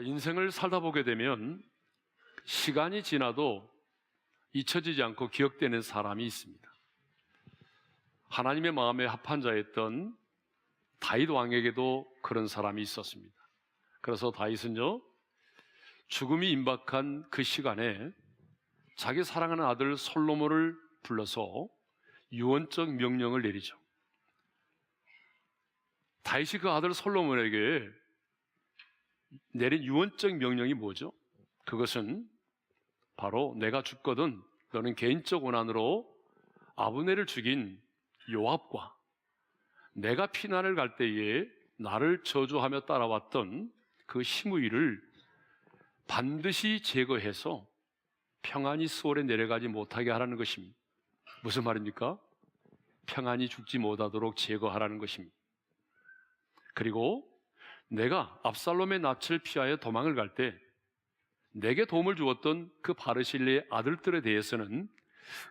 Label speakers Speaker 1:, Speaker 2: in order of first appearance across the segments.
Speaker 1: 어, 인생을 살다 보게 되면 시간이 지나도 잊혀지지 않고 기억되는 사람이 있습니다. 하나님의 마음에 합한 자였던 다윗 왕에게도 그런 사람이 있었습니다. 그래서 다윗은요, 죽음이 임박한 그 시간에 자기 사랑하는 아들 솔로몬을 불러서 유언적 명령을 내리죠. 다윗이 그 아들 솔로몬에게 내린 유언적 명령이 뭐죠? 그것은 바로 내가 죽거든 너는 개인적 원한으로 아브네를 죽인 요압과 내가 피난을 갈 때에 나를 저주하며 따라왔던 그 시므이를 반드시 제거해서 평안히 수월에 내려가지 못하게 하라는 것입니다. 무슨 말입니까? 평안히 죽지 못하도록 제거하라는 것입니다. 그리고 내가 압살롬의 낯을 피하여 도망을 갈 때 내게 도움을 주었던 그 바르실레의 아들들에 대해서는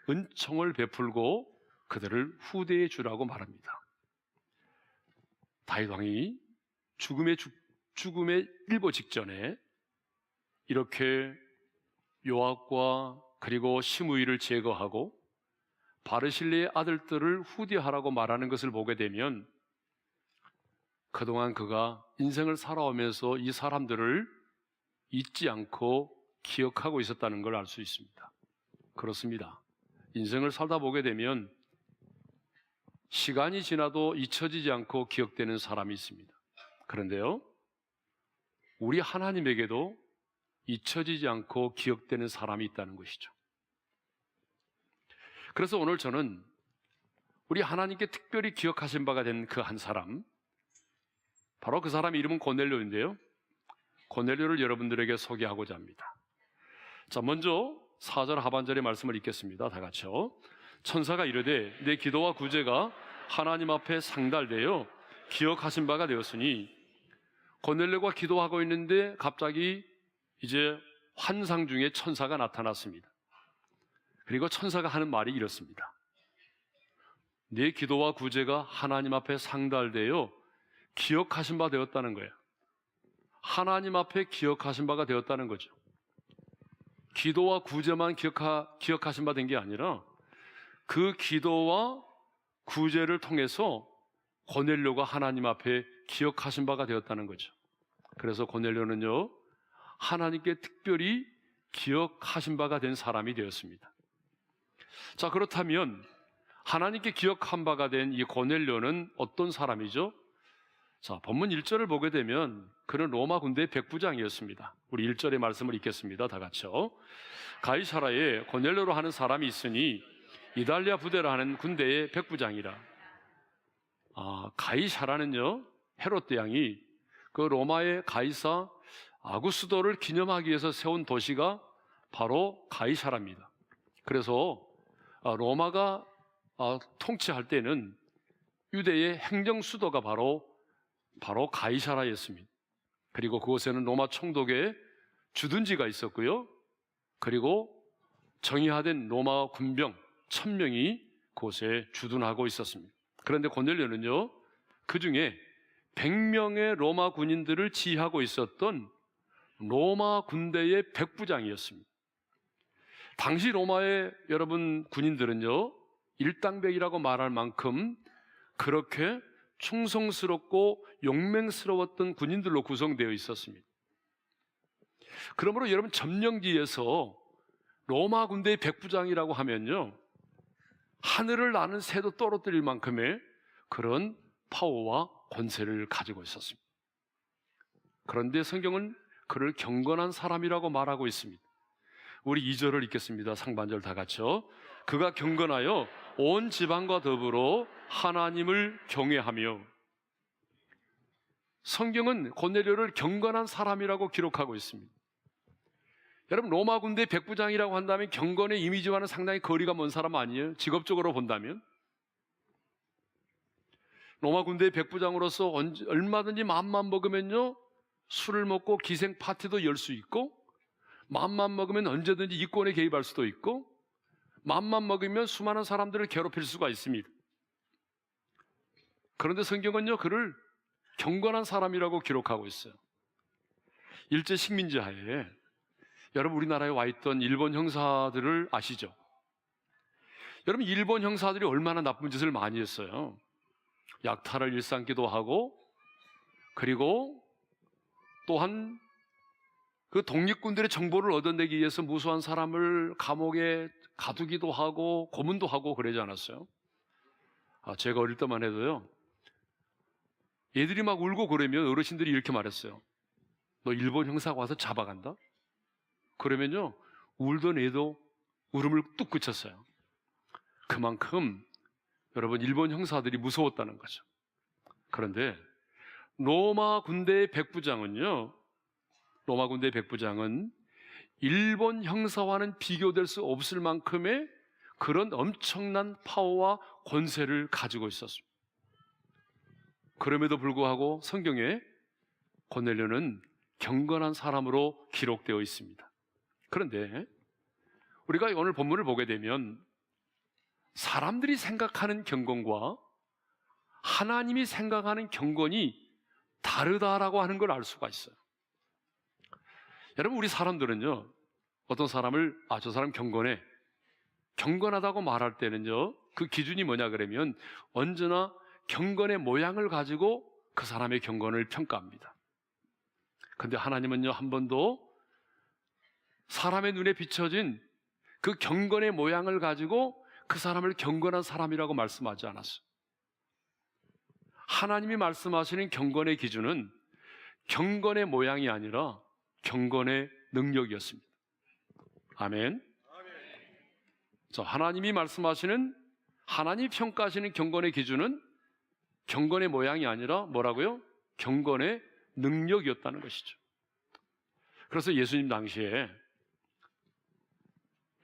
Speaker 1: 은총을 베풀고 그들을 후대해 주라고 말합니다. 다윗 왕이 죽음의 죽, 죽음의 일보 직전에 이렇게 요압과 그리고 시므이를 제거하고 바르실레의 아들들을 후대하라고 말하는 것을 보게 되면 그동안 그가 인생을 살아오면서 이 사람들을 잊지 않고 기억하고 있었다는 걸 알 수 있습니다. 그렇습니다. 인생을 살다 보게 되면 시간이 지나도 잊혀지지 않고 기억되는 사람이 있습니다. 그런데요, 우리 하나님에게도 잊혀지지 않고 기억되는 사람이 있다는 것이죠. 그래서 오늘 저는 우리 하나님께 특별히 기억하신 바가 된 그 한 사람, 바로 그 사람 이름은 고넬료인데요. 고넬료를 여러분들에게 소개하고자 합니다. 자, 먼저 4절 하반절의 말씀을 읽겠습니다. 다 같이요. 천사가 이르되 내 기도와 구제가 하나님 앞에 상달되어 기억하신 바가 되었으니 고넬료가 기도하고 있는데 갑자기 이제 환상 중에 천사가 나타났습니다. 그리고 천사가 하는 말이 이렇습니다. 내 기도와 구제가 하나님 앞에 상달되어 기억하신 바 되었다는 거예요. 하나님 앞에 기억하신 바가 되었다는 거죠. 기도와 구제만 기억하, 기억하신 바 된 게 아니라 그 기도와 구제를 통해서 고넬료가 하나님 앞에 기억하신 바가 되었다는 거죠. 그래서 고넬료는요, 하나님께 특별히 기억하신 바가 된 사람이 되었습니다. 자, 그렇다면 하나님께 기억한 바가 된 이 고넬료는 어떤 사람이죠? 자, 본문 1절을 보게 되면 그는 로마 군대의 백부장이었습니다. 우리 1절의 말씀을 읽겠습니다. 다 같이요. 가이사라에 고넬료로 하는 사람이 있으니 이달리아 부대라 하는 군대의 백부장이라. 아, 가이사라는요. 헤롯 대왕이 그 로마의 가이사 아구스도를 기념하기 위해서 세운 도시가 바로 가이사라입니다. 그래서 아, 로마가 아, 통치할 때는 유대의 행정 수도가 바로 바로 가이사라였습니다. 그리고 그곳에는 로마 총독의 주둔지가 있었고요. 그리고 정의화된 로마 군병 천명이 그곳에 주둔하고 있었습니다. 그런데 고넬료는요, 그 중에 100명의 로마 군인들을 지휘하고 있었던 로마 군대의 백부장이었습니다. 당시 로마의 여러분 군인들은요, 일당백이라고 말할 만큼 그렇게 충성스럽고 용맹스러웠던 군인들로 구성되어 있었습니다. 그러므로 여러분 점령지에서 로마 군대의 백부장이라고 하면요. 하늘을 나는 새도 떨어뜨릴 만큼의 그런 파워와 권세를 가지고 있었습니다. 그런데 성경은 그를 경건한 사람이라고 말하고 있습니다. 우리 2절을 읽겠습니다. 상반절 다 같이요. 그가 경건하여 온 지방과 더불어 하나님을 경외하며 성경은 고넬료를 경건한 사람이라고 기록하고 있습니다. 여러분 로마 군대 백부장이라고 한다면 경건의 이미지와는 상당히 거리가 먼 사람 아니에요? 직업적으로 본다면 로마 군대 백부장으로서 얼마든지 마음만 먹으면요 술을 먹고 기생 파티도 열 수 있고 마음만 먹으면 언제든지 이권에 개입할 수도 있고 마음만 먹으면 수많은 사람들을 괴롭힐 수가 있습니다. 그런데 성경은요, 그를 경건한 사람이라고 기록하고 있어요. 일제 식민지 하에 여러분 우리나라에 와 있던 일본 형사들을 아시죠? 여러분 일본 형사들이 얼마나 나쁜 짓을 많이 했어요. 약탈을 일삼기도 하고 그리고 또한 그 독립군들의 정보를 얻어내기 위해서 무수한 사람을 감옥에 가두기도 하고 고문도 하고 그러지 않았어요? 아, 제가 어릴 때만 해도요. 얘들이 막 울고 그러면 어르신들이 이렇게 말했어요. 너 일본 형사가 와서 잡아간다? 그러면요, 울던 애도 울음을 뚝 그쳤어요. 그만큼 여러분 일본 형사들이 무서웠다는 거죠. 그런데 로마 군대의 백부장은요, 로마 군대의 백부장은 일본 형사와는 비교될 수 없을 만큼의 그런 엄청난 파워와 권세를 가지고 있었습니다. 그럼에도 불구하고 성경에 고넬료는 경건한 사람으로 기록되어 있습니다. 그런데 우리가 오늘 본문을 보게 되면 사람들이 생각하는 경건과 하나님이 생각하는 경건이 다르다라고 하는 걸 알 수가 있어요. 여러분, 우리 사람들은요, 어떤 사람을, 아, 저 사람 경건해. 경건하다고 말할 때는요, 그 기준이 뭐냐 그러면 언제나 경건의 모양을 가지고 그 사람의 경건을 평가합니다. 근데 하나님은요, 한 번도 사람의 눈에 비춰진 그 경건의 모양을 가지고 그 사람을 경건한 사람이라고 말씀하지 않았어요. 하나님이 말씀하시는 경건의 기준은 경건의 모양이 아니라 경건의 능력이었습니다. 아멘. 자, 하나님이 말씀하시는 하나님이 평가하시는 경건의 기준은 경건의 모양이 아니라 뭐라고요? 경건의 능력이었다는 것이죠. 그래서 예수님 당시에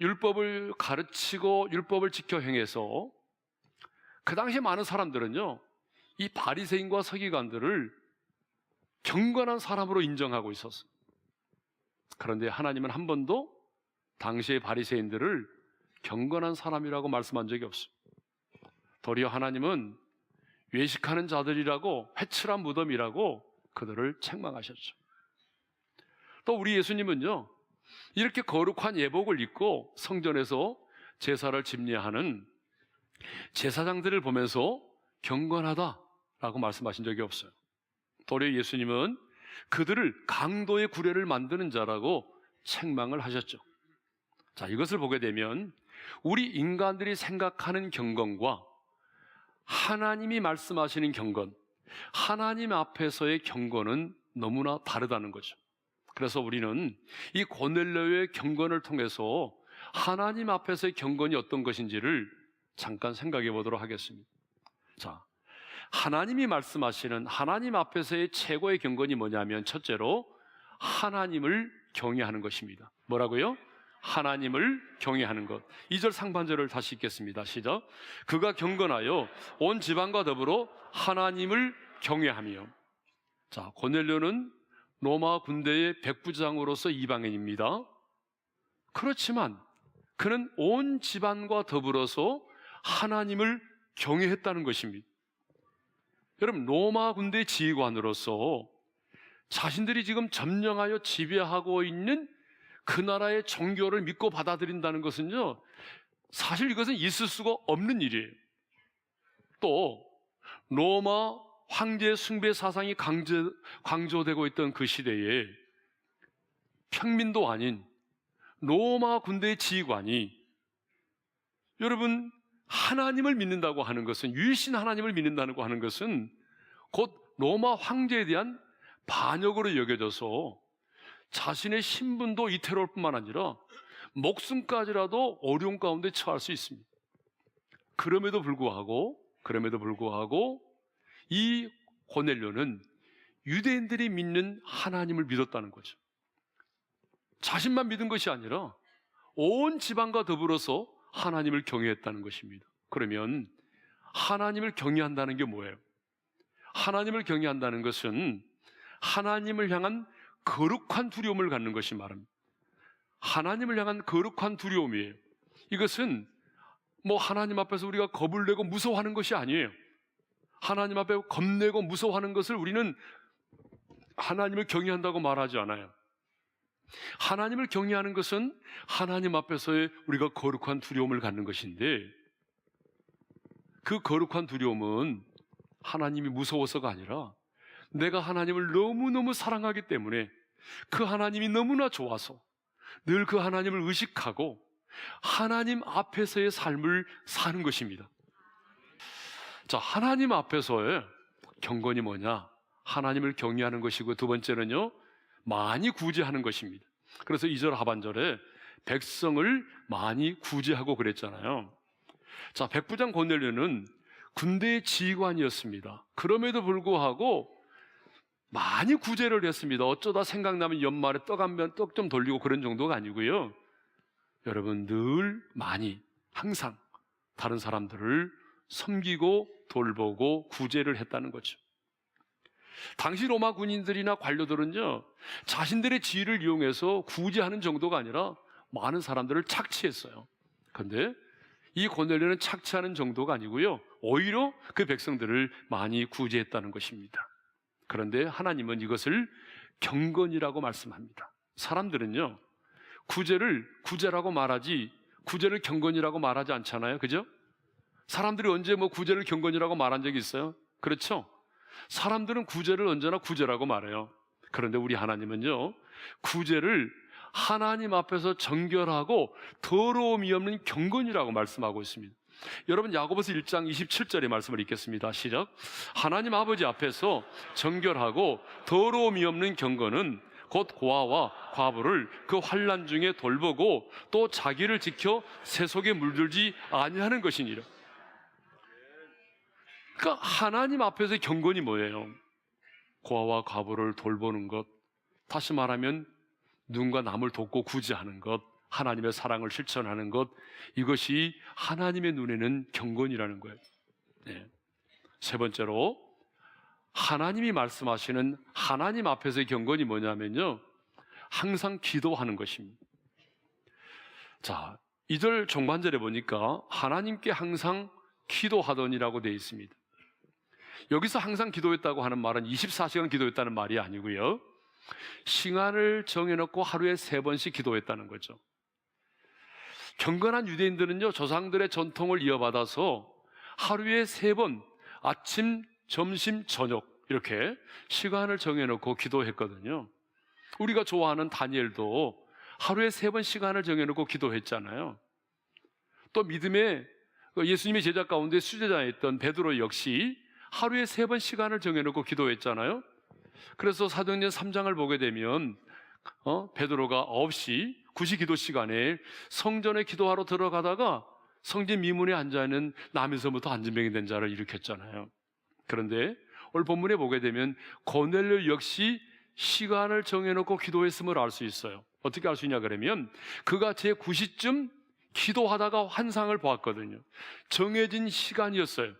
Speaker 1: 율법을 가르치고 율법을 지켜 행해서 그 당시에 많은 사람들은요, 이 바리새인과 서기관들을 경건한 사람으로 인정하고 있었어요. 그런데 하나님은 한 번도 당시의 바리새인들을 경건한 사람이라고 말씀한 적이 없어요. 도리어 하나님은 외식하는 자들이라고 회칠한 무덤이라고 그들을 책망하셨죠. 또 우리 예수님은요, 이렇게 거룩한 예복을 입고 성전에서 제사를 집례하는 제사장들을 보면서 경건하다라고 말씀하신 적이 없어요. 도리어 예수님은 그들을 강도의 구례를 만드는 자라고 책망을 하셨죠. 자, 이것을 보게 되면 우리 인간들이 생각하는 경건과 하나님이 말씀하시는 경건, 하나님 앞에서의 경건은 너무나 다르다는 거죠. 그래서 우리는 이 고넬료의 경건을 통해서 하나님 앞에서의 경건이 어떤 것인지를 잠깐 생각해 보도록 하겠습니다. 자, 하나님이 말씀하시는 하나님 앞에서의 최고의 경건이 뭐냐면 첫째로 하나님을 경외하는 것입니다. 뭐라고요? 하나님을 경외하는 것. 2절 상반절을 다시 읽겠습니다. 시작. 그가 경건하여 온 지방과 더불어 하나님을 경외하며. 자, 고넬료는 로마 군대의 백부장으로서 이방인입니다. 그렇지만 그는 온 집안과 더불어서 하나님을 경외했다는 것입니다. 여러분, 로마 군대 지휘관으로서 자신들이 지금 점령하여 지배하고 있는 그 나라의 종교를 믿고 받아들인다는 것은요, 사실 이것은 있을 수가 없는 일이에요. 또, 로마 황제 숭배 사상이 강조, 강조되고 있던 그 시대에 평민도 아닌 로마 군대의 지휘관이 여러분 하나님을 믿는다고 하는 것은 유일신 하나님을 믿는다고 하는 것은 곧 로마 황제에 대한 반역으로 여겨져서 자신의 신분도 이태로울 뿐만 아니라 목숨까지라도 어려운 가운데 처할 수 있습니다. 그럼에도 불구하고 그럼에도 불구하고 이 고넬료는 유대인들이 믿는 하나님을 믿었다는 거죠. 자신만 믿은 것이 아니라 온 지방과 더불어서 하나님을 경외했다는 것입니다. 그러면 하나님을 경외한다는 게 뭐예요? 하나님을 경외한다는 것은 하나님을 향한 거룩한 두려움을 갖는 것이 말합니다. 하나님을 향한 거룩한 두려움이에요. 이것은 뭐 하나님 앞에서 우리가 겁을 내고 무서워하는 것이 아니에요. 하나님 앞에 겁내고 무서워하는 것을 우리는 하나님을 경외한다고 말하지 않아요. 하나님을 경외하는 것은 하나님 앞에서의 우리가 거룩한 두려움을 갖는 것인데 그 거룩한 두려움은 하나님이 무서워서가 아니라 내가 하나님을 너무너무 사랑하기 때문에 그 하나님이 너무나 좋아서 늘 그 하나님을 의식하고 하나님 앞에서의 삶을 사는 것입니다. 자, 하나님 앞에서의 경건이 뭐냐? 하나님을 경외하는 것이고 두 번째는요, 많이 구제하는 것입니다. 그래서 2절 하반절에 백성을 많이 구제하고 그랬잖아요. 자, 백부장 고넬료는 군대의 지휘관이었습니다. 그럼에도 불구하고 많이 구제를 했습니다. 어쩌다 생각나면 연말에 떡 한 면 떡 좀 돌리고 그런 정도가 아니고요. 여러분 늘 많이 항상 다른 사람들을 섬기고 돌보고 구제를 했다는 거죠. 당시 로마 군인들이나 관료들은요, 자신들의 지위를 이용해서 구제하는 정도가 아니라 많은 사람들을 착취했어요. 그런데 이 고넬료는 착취하는 정도가 아니고요, 오히려 그 백성들을 많이 구제했다는 것입니다. 그런데 하나님은 이것을 경건이라고 말씀합니다. 사람들은요, 구제를 구제라고 말하지, 구제를 경건이라고 말하지 않잖아요. 그죠? 사람들이 언제 뭐 구제를 경건이라고 말한 적이 있어요? 그렇죠? 사람들은 구제를 언제나 구제라고 말해요. 그런데 우리 하나님은요, 구제를 하나님 앞에서 정결하고 더러움이 없는 경건이라고 말씀하고 있습니다. 여러분 야고보서 1장 27절의 말씀을 읽겠습니다. 시작. 하나님 아버지 앞에서 정결하고 더러움이 없는 경건은 곧 고아와 과부를 그 환란 중에 돌보고 또 자기를 지켜 세속에 물들지 아니하는 것이니라. 그러니까 하나님 앞에서 경건이 뭐예요? 고아와 과부를 돌보는 것. 다시 말하면 누군가 남을 돕고 구제하는 것. 하나님의 사랑을 실천하는 것. 이것이 하나님의 눈에는 경건이라는 거예요. 네. 세 번째로 하나님이 말씀하시는 하나님 앞에서의 경건이 뭐냐면요. 항상 기도하는 것입니다. 자, 2절 종반절에 보니까 하나님께 항상 기도하더니라고 되어 있습니다. 여기서 항상 기도했다고 하는 말은 24시간 기도했다는 말이 아니고요. 시간을 정해놓고 하루에 세 번씩 기도했다는 거죠. 경건한 유대인들은요, 조상들의 전통을 이어받아서 하루에 세 번, 아침, 점심, 저녁, 이렇게 시간을 정해놓고 기도했거든요. 우리가 좋아하는 다니엘도 하루에 세 번 시간을 정해놓고 기도했잖아요. 또 믿음의 예수님의 제자 가운데 수제자였던 베드로 역시 하루에 세 번 시간을 정해놓고 기도했잖아요. 그래서 사도행전 3장을 보게 되면 어? 베드로가 9시 9시 기도 시간에 성전에 기도하러 들어가다가 성전 미문에 앉아 있는 남에서부터 안진병이 된 자를 일으켰잖아요. 그런데 오늘 본문에 보게 되면 고넬료 역시 시간을 정해놓고 기도했음을 알 수 있어요. 어떻게 알 수 있냐 그러면 그가 제 9시쯤 기도하다가 환상을 보았거든요. 정해진 시간이었어요.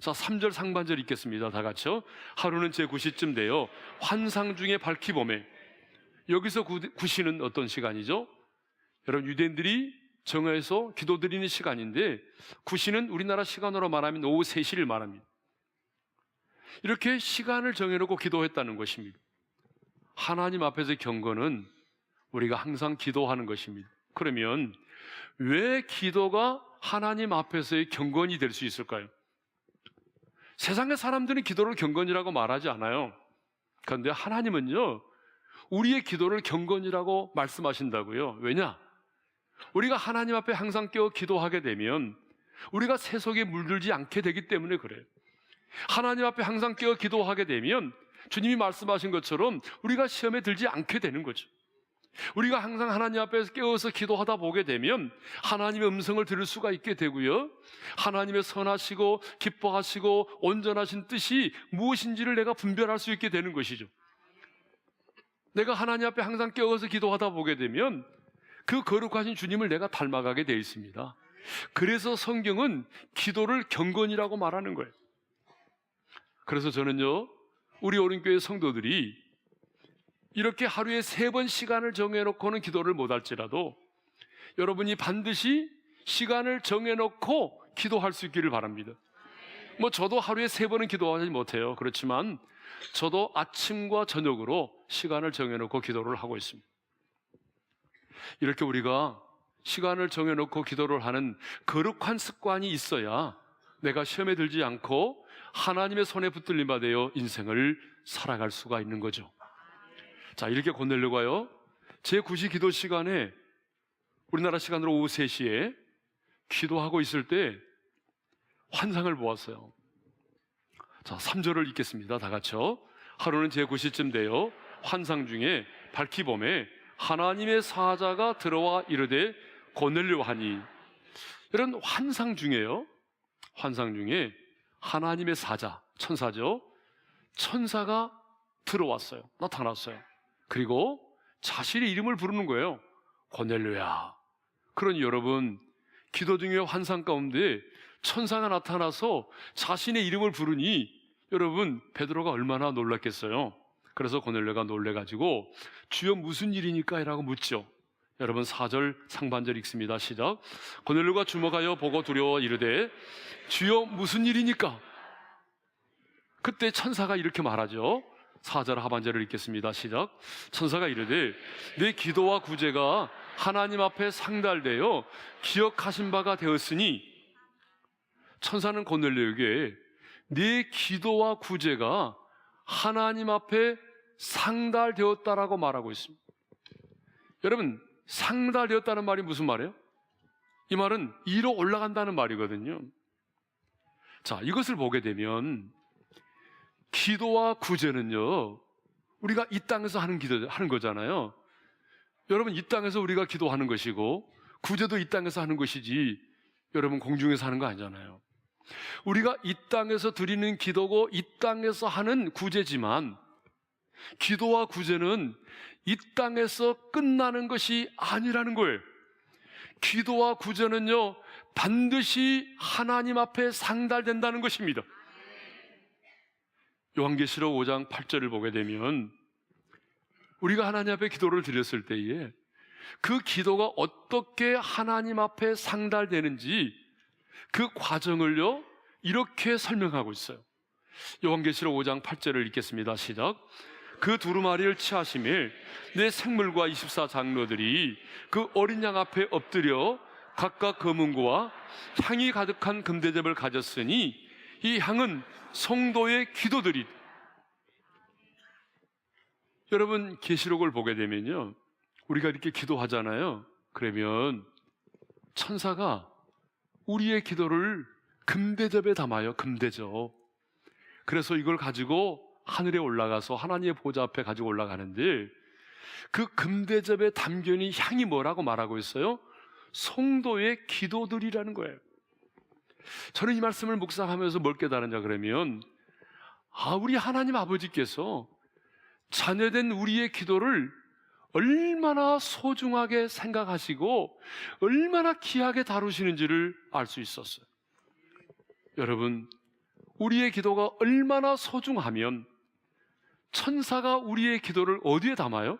Speaker 1: 자, 3절 상반절 읽겠습니다. 다 같이요. 하루는 제 9시쯤 되어 환상 중에 밝히 봄에 여기서 9시는 어떤 시간이죠? 여러분 유대인들이 정해서 기도드리는 시간인데 9시는 우리나라 시간으로 말하면 오후 3시를 말합니다. 이렇게 시간을 정해놓고 기도했다는 것입니다. 하나님 앞에서 경건은 우리가 항상 기도하는 것입니다. 그러면 왜 기도가 하나님 앞에서의 경건이 될 수 있을까요? 세상의 사람들은 기도를 경건이라고 말하지 않아요. 그런데 하나님은요, 우리의 기도를 경건이라고 말씀하신다고요. 왜냐? 우리가 하나님 앞에 항상 깨어 기도하게 되면 우리가 세속에 물들지 않게 되기 때문에 그래요. 하나님 앞에 항상 깨어 기도하게 되면 주님이 말씀하신 것처럼 우리가 시험에 들지 않게 되는 거죠. 우리가 항상 하나님 앞에서 깨어서 기도하다 보게 되면 하나님의 음성을 들을 수가 있게 되고요. 하나님의 선하시고 기뻐하시고 온전하신 뜻이 무엇인지를 내가 분별할 수 있게 되는 것이죠. 내가 하나님 앞에 항상 깨어서 기도하다 보게 되면 그 거룩하신 주님을 내가 닮아가게 되어 있습니다. 그래서 성경은 기도를 경건이라고 말하는 거예요. 그래서 저는요, 우리 오른교회 성도들이 이렇게 하루에 세 번 시간을 정해놓고는 기도를 못할지라도 여러분이 반드시 시간을 정해놓고 기도할 수 있기를 바랍니다. 뭐 저도 하루에 세 번은 기도하지 못해요. 그렇지만 저도 아침과 저녁으로 시간을 정해놓고 기도를 하고 있습니다. 이렇게 우리가 시간을 정해놓고 기도를 하는 거룩한 습관이 있어야 내가 시험에 들지 않고 하나님의 손에 붙들림 받아요 인생을 살아갈 수가 있는 거죠. 자, 이렇게 권내려고요. 제 9시 기도 시간에 우리나라 시간으로 오후 3시에 기도하고 있을 때 환상을 보았어요. 자, 3절을 읽겠습니다. 다 같이요. 하루는 제 9시쯤 되어 환상 중에 밝히 봄에 하나님의 사자가 들어와 이르되 고넬료 하니 이런 환상 중에요. 환상 중에 하나님의 사자, 천사죠. 천사가 들어왔어요. 나타났어요. 그리고 자신의 이름을 부르는 거예요. 고넬료야. 그러니 여러분, 기도 중에 환상 가운데 천사가 나타나서 자신의 이름을 부르니 여러분 베드로가 얼마나 놀랐겠어요. 그래서 고넬료가 놀래가지고 주여 무슨 일이니까? 라고 묻죠. 여러분 4절 상반절 읽습니다. 시작. 고넬료가 주목하여 보고 두려워 이르되 주여 무슨 일이니까? 그때 천사가 이렇게 말하죠. 4절 하반절을 읽겠습니다. 시작. 천사가 이르되 내 기도와 구제가 하나님 앞에 상달되어 기억하신 바가 되었으니 천사는 고넬료에게 네 기도와 구제가 하나님 앞에 상달되었다라고 말하고 있습니다. 여러분, 상달되었다는 말이 무슨 말이에요? 이 말은 이로 올라간다는 말이거든요. 자, 이것을 보게 되면 기도와 구제는요, 우리가 이 땅에서 하는 기도, 하는 거잖아요. 여러분, 이 땅에서 우리가 기도하는 것이고, 구제도 이 땅에서 하는 것이지, 여러분, 공중에서 하는 거 아니잖아요. 우리가 이 땅에서 드리는 기도고, 이 땅에서 하는 구제지만, 기도와 구제는 이 땅에서 끝나는 것이 아니라는 거예요. 기도와 구제는요, 반드시 하나님 앞에 상달된다는 것입니다. 요한계시록 5장 8절을 보게 되면 우리가 하나님 앞에 기도를 드렸을 때에 그 기도가 어떻게 하나님 앞에 상달되는지 그 과정을요 이렇게 설명하고 있어요. 요한계시록 5장 8절을 읽겠습니다. 시작. 그 두루마리를 취하심에 내 생물과 24 장로들이 그 어린 양 앞에 엎드려 각각 검은고와 향이 가득한 금대접을 가졌으니 이 향은 성도의 기도들이 여러분 계시록을 보게 되면요 우리가 이렇게 기도하잖아요 그러면 천사가 우리의 기도를 금대접에 담아요 금대접 그래서 이걸 가지고 하늘에 올라가서 하나님의 보좌 앞에 가지고 올라가는데 그 금대접에 담겨있는 향이 뭐라고 말하고 있어요? 성도의 기도들이라는 거예요 저는 이 말씀을 묵상하면서 뭘 깨달았냐 그러면 아 우리 하나님 아버지께서 자녀된 우리의 기도를 얼마나 소중하게 생각하시고 얼마나 귀하게 다루시는지를 알 수 있었어요. 여러분, 우리의 기도가 얼마나 소중하면 천사가 우리의 기도를 어디에 담아요?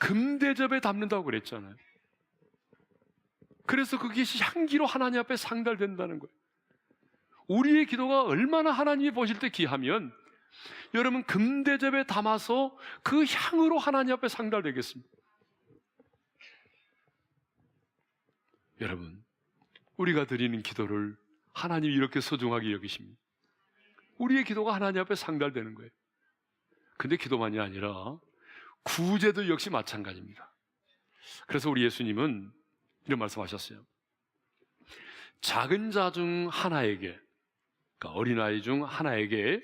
Speaker 1: 금대접에 담는다고 그랬잖아요. 그래서 그것이 향기로 하나님 앞에 상달된다는 거예요. 우리의 기도가 얼마나 하나님이 보실 때 귀하면 여러분 금대접에 담아서 그 향으로 하나님 앞에 상달되겠습니다. 여러분, 우리가 드리는 기도를 하나님이 이렇게 소중하게 여기십니다. 우리의 기도가 하나님 앞에 상달되는 거예요. 근데 기도만이 아니라 구제도 역시 마찬가지입니다. 그래서 우리 예수님은 이런 말씀하셨어요. 작은 자 중 하나에게, 그러니까 어린아이 중 하나에게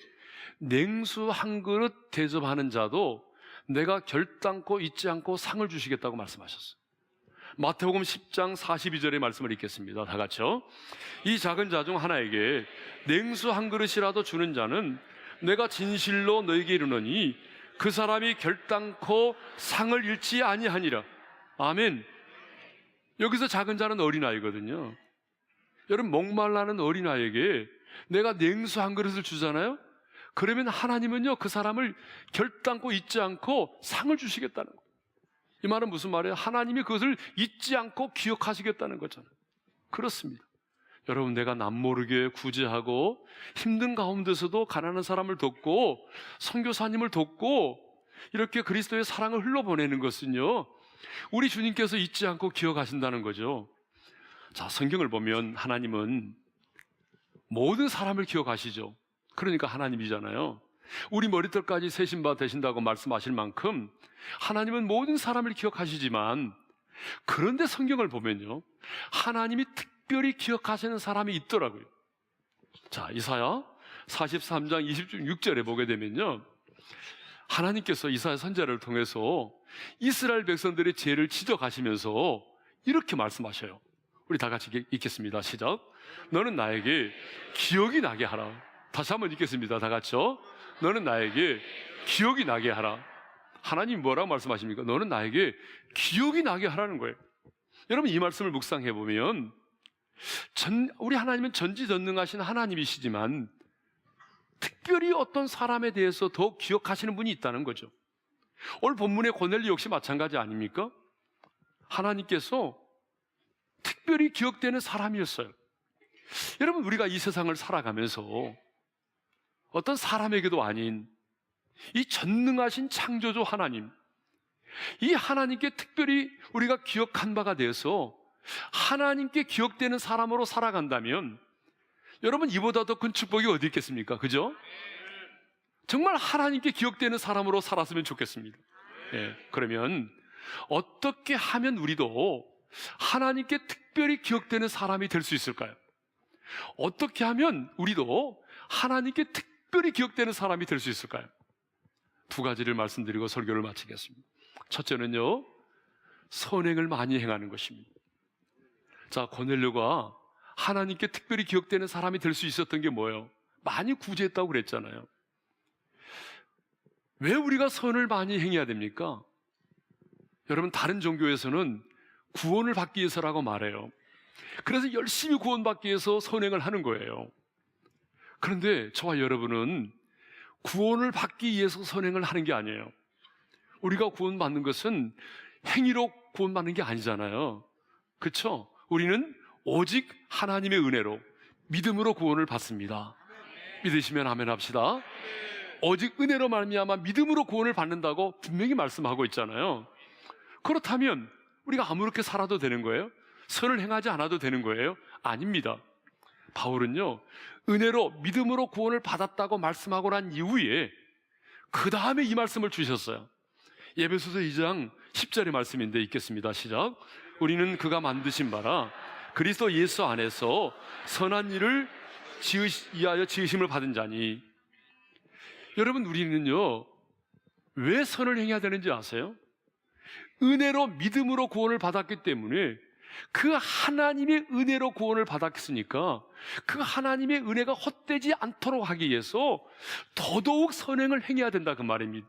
Speaker 1: 냉수 한 그릇 대접하는 자도 내가 결단코 잊지 않고 상을 주시겠다고 말씀하셨어요. 마태복음 10장 42절의 말씀을 읽겠습니다. 다 같이요. 이 작은 자 중 하나에게 냉수 한 그릇이라도 주는 자는 내가 진실로 너에게 이르노니 그 사람이 결단코 상을 잃지 아니하니라. 아멘. 여기서 작은 자는 어린아이거든요. 여러분, 목말라는 어린아이에게 내가 냉수 한 그릇을 주잖아요? 그러면 하나님은요, 그 사람을 결단코 잊지 않고 상을 주시겠다는 거예요. 이 말은 무슨 말이에요? 하나님이 그것을 잊지 않고 기억하시겠다는 거잖아요. 그렇습니다. 여러분 내가 남모르게 구제하고 힘든 가운데서도 가난한 사람을 돕고 선교사님을 돕고 이렇게 그리스도의 사랑을 흘러보내는 것은요. 우리 주님께서 잊지 않고 기억하신다는 거죠. 자, 성경을 보면 하나님은 모든 사람을 기억하시죠. 그러니까 하나님이잖아요. 우리 머리털까지 세신 바 되신다고 말씀하실 만큼 하나님은 모든 사람을 기억하시지만 그런데 성경을 보면요. 하나님이 특별히 기억하시는 사람이 있더라고요. 자, 이사야 43장 26절에 보게 되면요. 하나님께서 이사야 선자를 통해서 이스라엘 백성들의 죄를 지적하시면서 이렇게 말씀하셔요. 우리 다 같이 읽겠습니다. 시작. 너는 나에게 기억이 나게 하라. 다시 한번 읽겠습니다. 다 같이요. 너는 나에게 기억이 나게 하라. 하나님 뭐라고 말씀하십니까? 너는 나에게 기억이 나게 하라는 거예요. 여러분 이 말씀을 묵상해 보면 전, 우리 하나님은 전지전능하신 하나님이시지만 특별히 어떤 사람에 대해서 더 기억하시는 분이 있다는 거죠. 오늘 본문의 고넬리 역시 마찬가지 아닙니까? 하나님께서 특별히 기억되는 사람이었어요. 여러분 우리가 이 세상을 살아가면서 어떤 사람에게도 아닌 이 전능하신 창조주 하나님, 이 하나님께 특별히 우리가 기억한 바가 되어서 하나님께 기억되는 사람으로 살아간다면 여러분 이보다 더 큰 축복이 어디 있겠습니까? 그죠? 정말 하나님께 기억되는 사람으로 살았으면 좋겠습니다. 예, 그러면 어떻게 하면 우리도 하나님께 특별히 기억되는 사람이 될 수 있을까요? 어떻게 하면 우리도 하나님께 특별히 기억되는 사람이 될 수 있을까요? 두 가지를 말씀드리고 설교를 마치겠습니다. 첫째는요, 선행을 많이 행하는 것입니다. 자, 고넬료가 하나님께 특별히 기억되는 사람이 될 수 있었던 게 뭐예요? 많이 구제했다고 그랬잖아요. 왜 우리가 선을 많이 행해야 됩니까? 여러분, 다른 종교에서는 구원을 받기 위해서라고 말해요. 그래서 열심히 구원받기 위해서 선행을 하는 거예요. 그런데 저와 여러분은 구원을 받기 위해서 선행을 하는 게 아니에요. 우리가 구원받는 것은 행위로 구원받는 게 아니잖아요. 그렇죠? 우리는 오직 하나님의 은혜로 믿음으로 구원을 받습니다. 믿으시면 아멘 합시다. 오직 은혜로 말미암아 믿음으로 구원을 받는다고 분명히 말씀하고 있잖아요. 그렇다면 우리가 아무렇게 살아도 되는 거예요? 선을 행하지 않아도 되는 거예요? 아닙니다. 바울은요, 은혜로 믿음으로 구원을 받았다고 말씀하고 난 이후에 그 다음에 이 말씀을 주셨어요. 예배소서 2장 10절의 말씀인데 읽겠습니다. 시작. 우리는 그가 만드신 바라 그리스도 예수 안에서 선한 일을 지으시, 위하여 지으심을 받은 자니 여러분 우리는요 왜 선을 행해야 되는지 아세요? 은혜로 믿음으로 구원을 받았기 때문에 그 하나님의 은혜로 구원을 받았으니까 그 하나님의 은혜가 헛되지 않도록 하기 위해서 더더욱 선행을 행해야 된다 그 말입니다.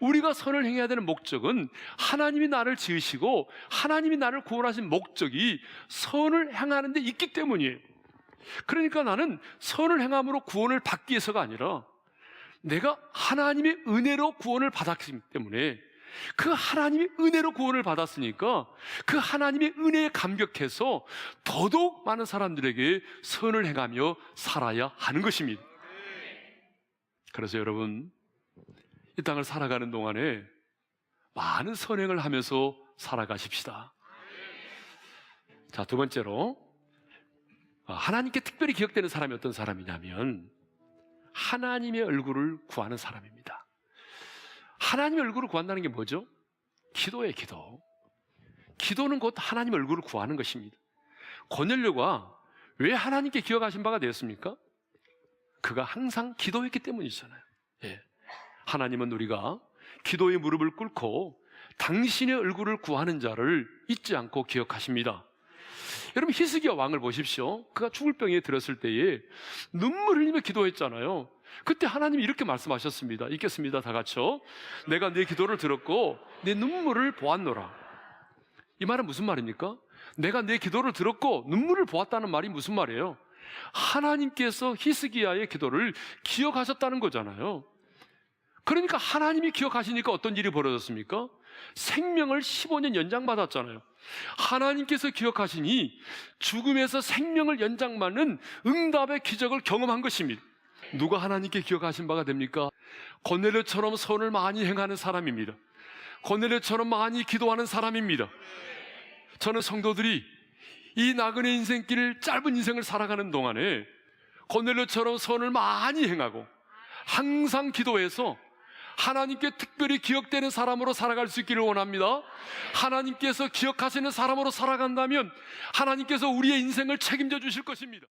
Speaker 1: 우리가 선을 행해야 되는 목적은 하나님이 나를 지으시고 하나님이 나를 구원하신 목적이 선을 행하는 데 있기 때문이에요. 그러니까 나는 선을 행함으로 구원을 받기 위해서가 아니라 내가 하나님의 은혜로 구원을 받았기 때문에 그 하나님의 은혜로 구원을 받았으니까 그 하나님의 은혜에 감격해서 더더욱 많은 사람들에게 선을 행하며 살아야 하는 것입니다. 그래서 여러분, 이 땅을 살아가는 동안에 많은 선행을 하면서 살아가십시다. 자, 두 번째로, 하나님께 특별히 기억되는 사람이 어떤 사람이냐면, 하나님의 얼굴을 구하는 사람입니다. 하나님의 얼굴을 구한다는 게 뭐죠? 기도예요, 기도. 기도는 곧 하나님의 얼굴을 구하는 것입니다. 고넬료가 왜 하나님께 기억하신 바가 되었습니까? 그가 항상 기도했기 때문이잖아요. 예. 하나님은 우리가 기도의 무릎을 꿇고 당신의 얼굴을 구하는 자를 잊지 않고 기억하십니다. 여러분 히스기야 왕을 보십시오. 그가 죽을 병에 들었을 때에 눈물 흘리며 기도했잖아요. 그때 하나님이 이렇게 말씀하셨습니다. 읽겠습니다. 다 같이요. 내가 내 기도를 들었고 내 눈물을 보았노라. 이 말은 무슨 말입니까? 내가 내 기도를 들었고 눈물을 보았다는 말이 무슨 말이에요? 하나님께서 히스기야의 기도를 기억하셨다는 거잖아요. 그러니까 하나님이 기억하시니까 어떤 일이 벌어졌습니까? 생명을 15년 연장받았잖아요. 하나님께서 기억하시니 죽음에서 생명을 연장받는 응답의 기적을 경험한 것입니다. 누가 하나님께 기억하신 바가 됩니까? 고넬료처럼 선을 많이 행하는 사람입니다. 고넬료처럼 많이 기도하는 사람입니다. 저는 성도들이 이 나그네 인생길을 짧은 인생을 살아가는 동안에 고넬료처럼 선을 많이 행하고 항상 기도해서 하나님께 특별히 기억되는 사람으로 살아갈 수 있기를 원합니다. 하나님께서 기억하시는 사람으로 살아간다면 하나님께서 우리의 인생을 책임져 주실 것입니다.